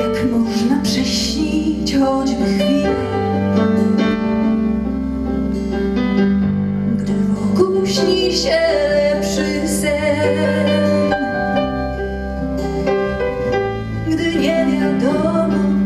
jak można prześnić choćby chwilę, gdy wokół śni się lepszy sen, gdy nie wiadomo.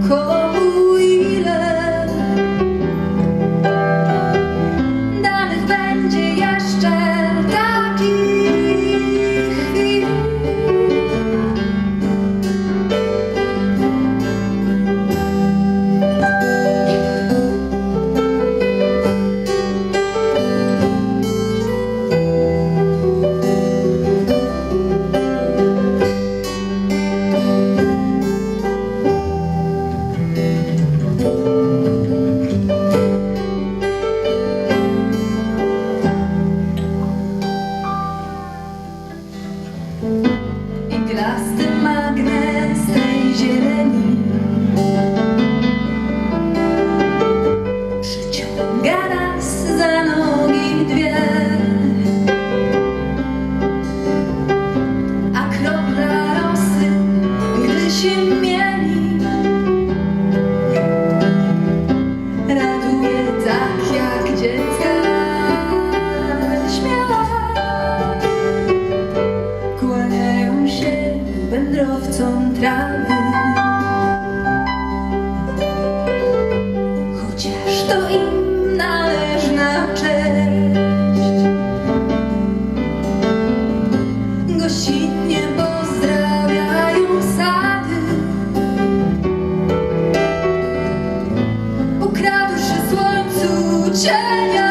lost kierowcą trawy. Chociaż to im należna cześć. Gościnnie pozdrawiają sady. Ukradłszy słońcu cienia